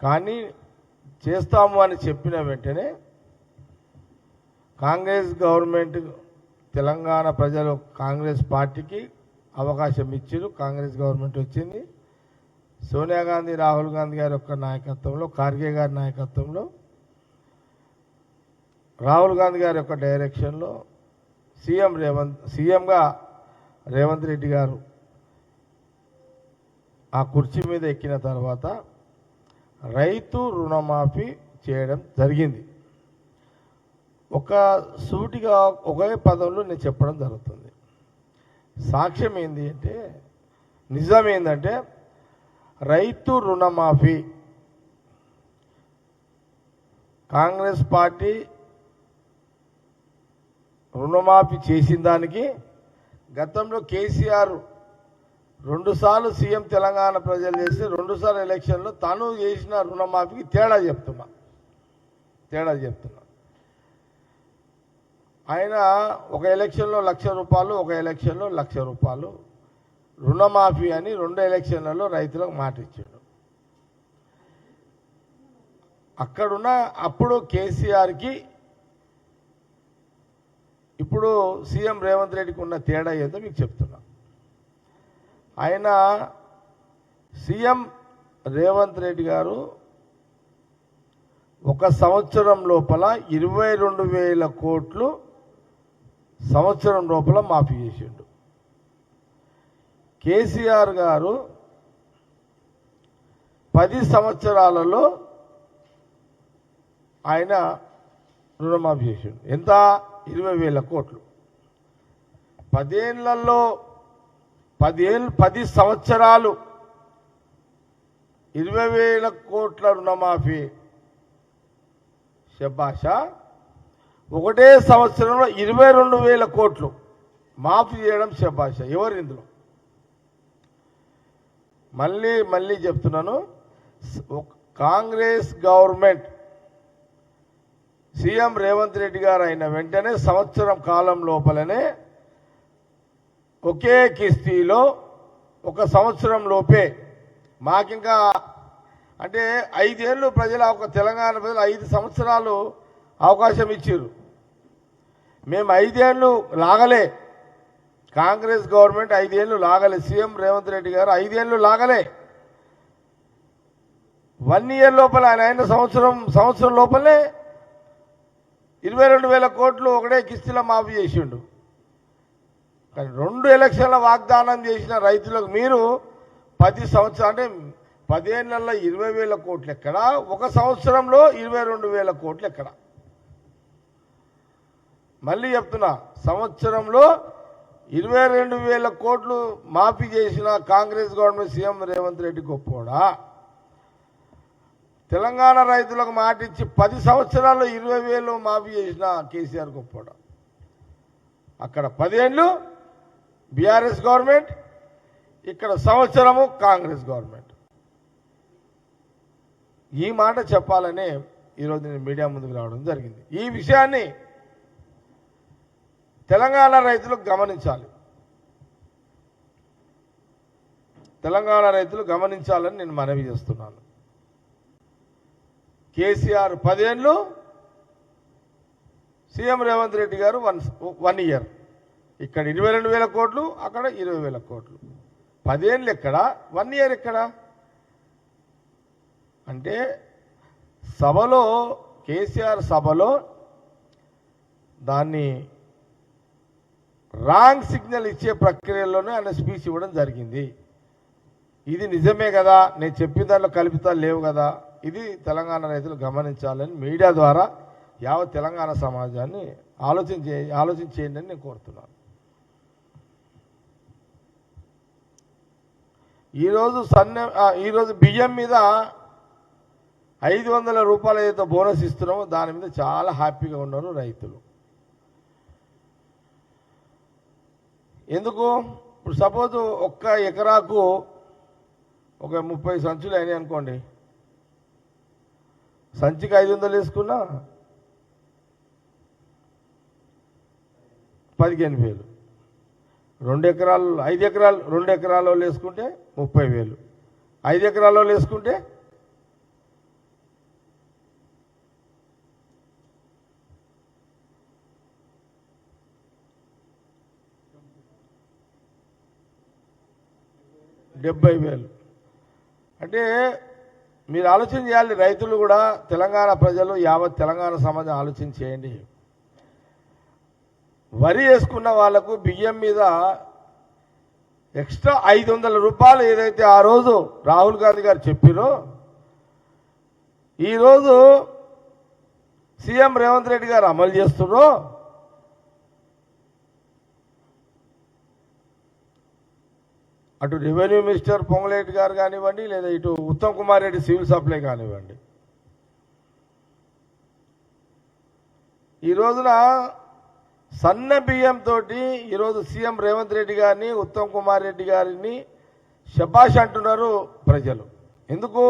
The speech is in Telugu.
కానీ చేస్తాము అని చెప్పిన వెంటనే కాంగ్రెస్ గవర్నమెంట్ తెలంగాణ ప్రజలు కాంగ్రెస్ పార్టీకి అవకాశం ఇచ్చారు కాంగ్రెస్ గవర్నమెంట్ వచ్చింది. సోనియా గాంధీ రాహుల్ గాంధీ గారి యొక్క నాయకత్వంలో ఖార్గే గారి నాయకత్వంలో రాహుల్ గాంధీ గారి యొక్క డైరెక్షన్లో సీఎం రేవంత్ సీఎంగా రేవంత్ రెడ్డి గారు ఆ కుర్చీ మీద ఎక్కిన తర్వాత రైతు రుణమాఫీ చేయడం జరిగింది. ఒక సూటిగా ఒకే పదంలో నేను చెప్పడం జరుగుతుంది. సాక్ష్యం ఏంటి అంటే నిజం ఏంటంటే రైతు రుణమాఫీ కాంగ్రెస్ పార్టీ రుణమాఫీ చేసిన దానికి గతంలో కేసీఆర్ రెండుసార్లు సీఎం తెలంగాణ ప్రజలు చేసి రెండుసార్లు ఎలక్షన్లో తను చేసిన రుణమాఫీకి తేడా చెప్తున్నా. తేడా చెప్తున్నా. ఆయన ఒక ఎలక్షన్లో లక్ష రూపాయలు ఒక ఎలక్షన్లో లక్ష రూపాయలు. రుణమాఫీ అని రెండు ఎలక్షన్లలో రైతులకు మాట ఇచ్చాడు. అక్కడున్న అప్పుడు కేసీఆర్కి ఇప్పుడు సీఎం రేవంత్ రెడ్డికి ఉన్న తేడా ఏదో మీకు చెప్తున్నా. ఆయన సీఎం రేవంత్ రెడ్డి గారు ఒక సంవత్సరం లోపల ఇరవై రెండు వేల కోట్లు సంవత్సరం లోపల మాఫీ చేసిండు. కేసీఆర్ గారు పది సంవత్సరాలలో ఆయన రుణమాఫీ చేసిండు. ఎంత? ఇరవై వేల కోట్లు. పదేళ్ళలో పదేళ్ళు పది సంవత్సరాలు ఇరవై వేల కోట్ల రుణమాఫీ. శబాష ఒకటే సంవత్సరంలో ఇరవై రెండు వేల కోట్లు మాఫీ చేయడం శబాష ఎవరు ఇందులో? మళ్ళీ మళ్ళీ చెప్తున్నాను. కాంగ్రెస్ గవర్నమెంట్ సీఎం రేవంత్ రెడ్డి గారు అయిన వెంటనే సంవత్సరం కాలం లోపలనే ఒకే కిస్తీలో ఒక సంవత్సరం లోపే మాకింకా అంటే ఐదేళ్ళు ప్రజల ఒక తెలంగాణ ప్రజలు ఐదు సంవత్సరాలు అవకాశం ఇచ్చారు మేము ఐదేళ్ళు లాగలే. కాంగ్రెస్ గవర్నమెంట్ ఐదేళ్ళు లాగలే. సీఎం రేవంత్ రెడ్డి గారు ఐదేళ్ళు లాగలే. వన్ ఇయర్ లోపల ఆయన అయిన సంవత్సరం సంవత్సరం లోపలే ఇరవై రెండు వేల కోట్లు ఒకటే కిస్తీలో మాఫీ చేసిండు. కానీ రెండు ఎలక్షన్ల వాగ్దానం చేసిన రైతులకు మీరు పది సంవత్సరం అంటే పదిహేను నెలల ఇరవై వేల కోట్లు ఎక్కడ? ఒక సంవత్సరంలో ఇరవై రెండు వేల కోట్లు ఎక్కడ? మళ్ళీ చెప్తున్నా సంవత్సరంలో ఇరవై రెండు వేల కోట్లు మాఫీ చేసిన కాంగ్రెస్ గవర్నమెంట్ సీఎం రేవంత్ రెడ్డి గొప్పోడా? తెలంగాణ రైతులకు మాట ఇచ్చి పది సంవత్సరాల్లో ఇరవై వేలు మాఫీ చేసిన కేసీఆర్ గొప్పోడా? అక్కడ పదేళ్ళు బీఆర్ఎస్ గవర్నమెంట్ ఇక్కడ సంవత్సరము కాంగ్రెస్ గవర్నమెంట్. ఈ మాట చెప్పాలనే ఈరోజు నేను మీడియా ముందుకు రావడం జరిగింది. ఈ విషయాన్ని తెలంగాణ రైతులు గమనించాలి. తెలంగాణ రైతులు గమనించాలని నేను మనవి చేస్తున్నాను. కేసీఆర్ పదేళ్ళు సీఎం రేవంత్ రెడ్డి గారు వన్ వన్ ఇయర్. ఇక్కడ ఇరవై రెండు వేల కోట్లు అక్కడ ఇరవై వేల కోట్లు. పదేళ్ళు ఎక్కడ? వన్ ఇయర్ ఎక్కడ? అంటే సభలో కేసీఆర్ సభలో దాన్ని రాంగ్ సిగ్నల్ ఇచ్చే ప్రక్రియలోనే ఆయన స్పీచ్ ఇవ్వడం జరిగింది. ఇది నిజమే కదా? నేను చెప్పిన దాంట్లో కల్పితాలు లేవు కదా? ఇది తెలంగాణ రైతులు గమనించాలని మీడియా ద్వారా యావత్ తెలంగాణ సమాజాన్ని ఆలోచన చే ఆలోచన చేయండి అని నేను కోరుతున్నాను. ఈరోజు సన్న ఈరోజు బియ్యం మీద ఐదు వందల రూపాయలు ఏదైతే బోనస్ ఇస్తున్నామో దాని మీద చాలా హ్యాపీగా ఉన్నారు రైతులు. ఎందుకు? ఇప్పుడు సపోజ్ ఒక్క ఎకరాకు ఒక ముప్పై సంచులు అయినాయి అనుకోండి. సంచికి ఐదు వందలు వేసుకున్నా పదిహేను వేలు. రెండు ఎకరాలు ఐదు ఎకరాలు రెండు ఎకరాలు వేసుకుంటే ముప్పై వేలు. ఐదు ఎకరాలు వేసుకుంటే డెబ్బై వేలు. అంటే మీరు ఆలోచన చేయాలి రైతులు కూడా తెలంగాణ ప్రజలు యావత్ తెలంగాణ సమాజం ఆలోచన చేయండి. వరి వేసుకున్న వాళ్ళకు బియ్యం మీద ఎక్స్ట్రా ఐదు వందల రూపాయలు ఏదైతే ఆ రోజు రాహుల్ గాంధీ గారు చెప్పారో ఈరోజు సీఎం రేవంత్ రెడ్డి గారు అమలు చేస్తున్నారో అటు రెవెన్యూ మినిస్టర్ పొంగులేటి గారు కానివ్వండి లేదా ఇటు ఉత్తమ్ కుమార్ రెడ్డి సివిల్ సప్లై కానివ్వండి. ఈ రోజున సన్న బియ్యంతో ఈరోజు సీఎం రేవంత్ రెడ్డి గారిని ఉత్తమ్ కుమార్ రెడ్డి గారిని శబాష్ అంటున్నారు ప్రజలు. ఎందుకు?